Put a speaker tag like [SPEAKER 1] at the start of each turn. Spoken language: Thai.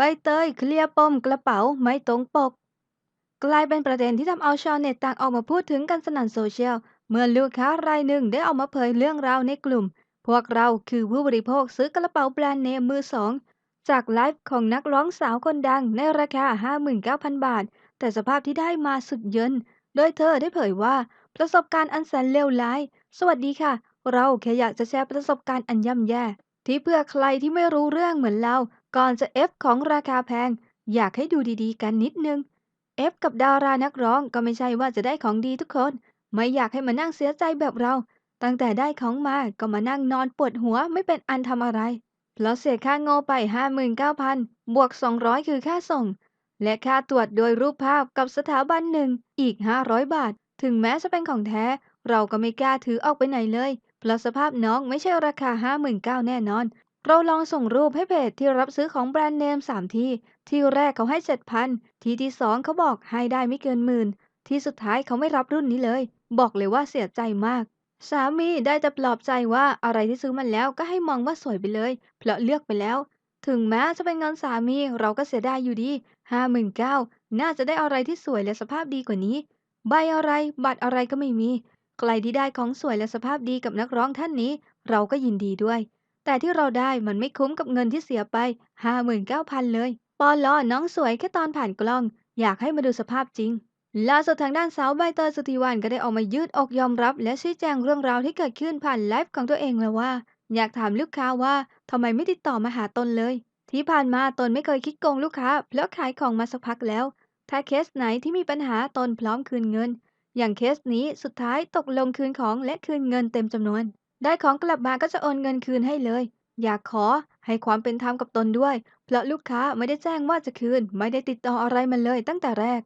[SPEAKER 1] ใบเตยเคลียร์ปมกระเป๋าไม่ตรงปก กลายเป็นประเด็นที่ทำเอาชาวเน็ตต่างออกมาพูดถึงกันสนั่นโซเชียล เมื่อลูกค้ารายหนึ่งได้ออกมาเผยเรื่องราวในกลุ่ม พวกเราคือผู้บริโภคซื้อกระเป๋าแบรนด์เนมมือสองจากไลฟ์ของนักร้องสาวคนดังในราคา 59,000 บาท แต่สภาพที่ได้มาสุดเยิน โดยเธอได้เผยว่า ประสบการณ์อันแสนเลวร้าย สวัสดีค่ะ เราแค่อยากจะแชร์ประสบการณ์อันย่ำแย่ ที่เพื่อใครที่ไม่รู้เรื่องเหมือนเรา ก่อนจะเอฟของราคาแพง อยากให้ดูดีๆ กันนิดนึงเอฟกับดารานักร้องก็ไม่ใช่ว่าจะได้ของดีทุกคน ไม่อยากให้มานั่งเสียใจแบบเรา ตั้งแต่ได้ของมาก็มานั่งนอนปวดหัวไม่เป็นอันทำอะไรเพราะเสียค่าโง่ไป 59,000 บวก 200 คือค่าส่ง และค่าตรวจโดยรูปภาพกับสถาบันหนึ่งอีก 500 บาท ถึงแม้จะเป็นของแท้ เราก็ไม่กล้าถือออกไปไหนเลยเพราะสภาพน้องไม่ใช่ราคา 59,000 แน่นอน เราลองส่งรูปให้เพจที่รับซื้อของแบรนด์เนม 3 ที่ ที่แรกเขาให้ 7,000 ที่ที่ 2 เขาบอกให้ได้ไม่เกินหมื่น ที่สุดท้ายเขาไม่รับรุ่นนี้เลย บอกเลยว่าเสียใจมาก สามีได้แต่ปลอบใจว่าอะไรที่ซื้อมาแล้วก็ให้มองว่าสวยไปเลย เพราะเลือกไปแล้ว ถึงแม้จะเป็นเงินสามีเราก็เสียดายอยู่ดี59,000น่าจะได้อะไรที่สวยและสภาพดีกว่านี้ ใบอะไรบัตรอะไรก็ไม่มี ใครที่ได้ของสวยและสภาพดีกับนักร้องท่านนี้ เราก็ยินดีด้วย แต่ที่เราได้มันไม่คุ้มกับเงินที่เสียไป 59,000 เลย ปอลอน้องสวยแค่ตอนผ่านกล้อง อยากให้มาดูสภาพจริง ล่าสุดทางด้านสาวใบเตยสุธีวันก็ได้ออกมายืดอกยอมรับ และชี้แจงเรื่องราวที่เกิดขึ้นผ่านไลฟ์ของตัวเองแล้วว่า อยากถามลูกค้าว่าทำไมไม่ติดต่อมาหาตนเลย ที่ผ่านมาตนไม่เคยคิดโกงลูกค้าเพราะขายของมาสักพักแล้ว ถ้าเคสไหนที่มีปัญหาตนพร้อมคืนเงิน อย่างเคสนี้สุดท้ายตกลงคืนของและคืนเงินเต็มจำนวน ได้ของกลับมาก็จะโอนเงินคืนให้เลย อยากขอให้ความเป็นธรรมกับตนด้วย เพราะลูกค้าไม่ได้แจ้งว่าจะคืน ไม่ได้ติดต่ออะไรมาเลยตั้งแต่แรก